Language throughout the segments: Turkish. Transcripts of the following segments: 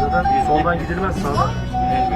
Zaten soldan gidilmez sağdan. Ne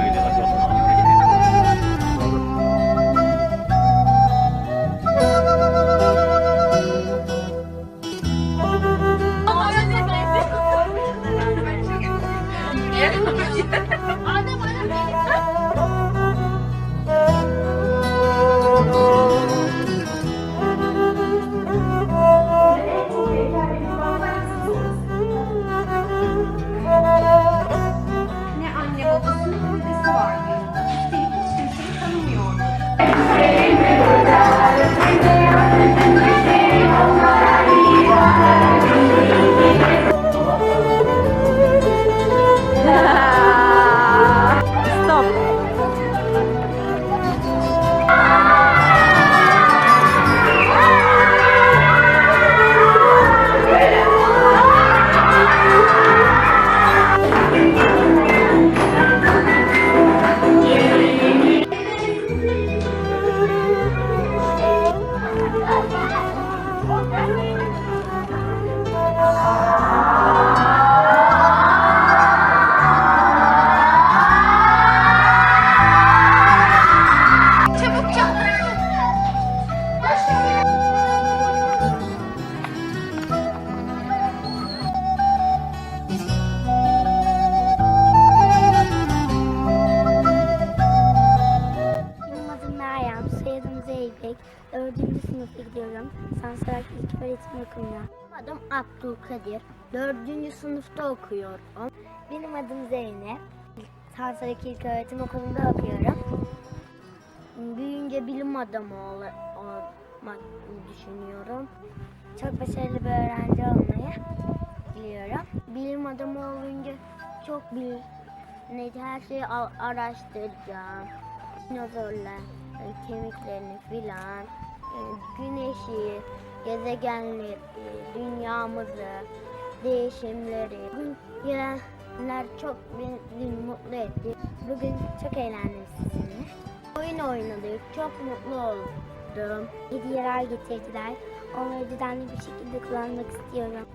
sınıfa gidiyorum. Sansarak İlk Öğretim Okulu'na. Adım Abdülkadir. Dördüncü sınıfta okuyorum. Benim adım Zeynep. Sansarak İlk Öğretim Okulu'nda okuyorum. Büyüyünce bilim adamı ol- olmak düşünüyorum. Çok başarılı bir öğrenci olmayı diliyorum. Bilim adamı olunca çok bil, ne her şeyi araştıracağım. Dinozorlar, kemiklerini filan, güneşi, gezegenleri, dünyamızı, değişimleri. Bugün gelenler çok beni mutlu etti. Bugün çok eğlendim sizinle. Oyun oynadık, çok mutlu oldum. Hediyeler getirdiler. Onları düzenli bir şekilde kullanmak istiyorum.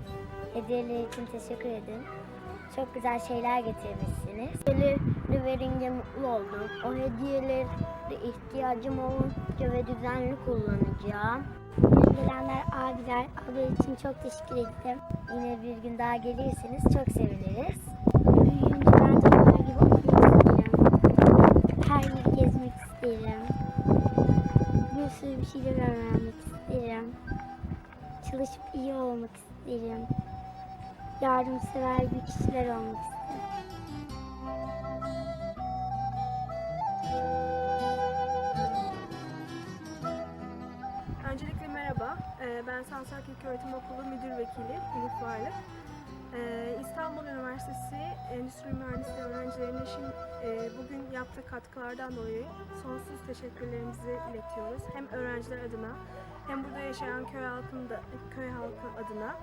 Hediyeler için teşekkür ederim. Çok güzel şeyler getirmişsiniz. Hediyeleri verince mutlu oldum. O hediyeleri ihtiyacım olunca ve düzenli kullanacağım. Gelenler abiler, ablalar için çok teşekkür ederim. Yine bir gün daha gelirseniz çok seviniriz. Büyüyünce ben de onlar gibi okumak isterim. Her yeri gezmek isterim. Bir sürü bir şeyler öğrenmek isterim. Çalışıp iyi olmak isterim yardımsever bir kişiler olmak isterim. Öncelikle merhaba. Ee, Ben Sansak İlköğretim Okulu Müdür Vekili Elif Varlık. Ee, İstanbul Üniversitesi Endüstri Mühendisliği öğrencilerine şimdi e, bugün yaptığı katkılardan dolayı sonsuz teşekkürlerimizi iletiyoruz. Hem öğrenciler adına hem burada yaşayan köy halkında köy halkı adına.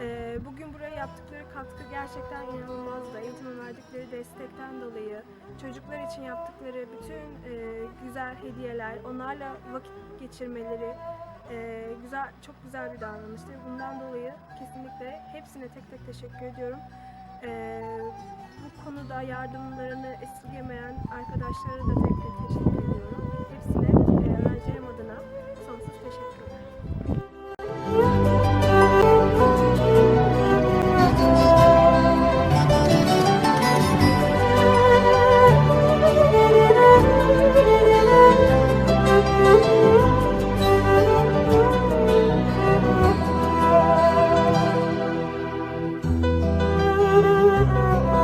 Ee, Bugün buraya yaptıkları katkı gerçekten inanılmazdı. Eğitime verdikleri destekten dolayı, çocuklar için yaptıkları bütün e, güzel hediyeler, onlarla vakit geçirmeleri e, güzel, çok güzel bir davranıştı. Bundan dolayı kesinlikle hepsine tek tek teşekkür ediyorum. E, bu konuda yardımlarını esirgemeyen arkadaşlara da tek tek teşekkür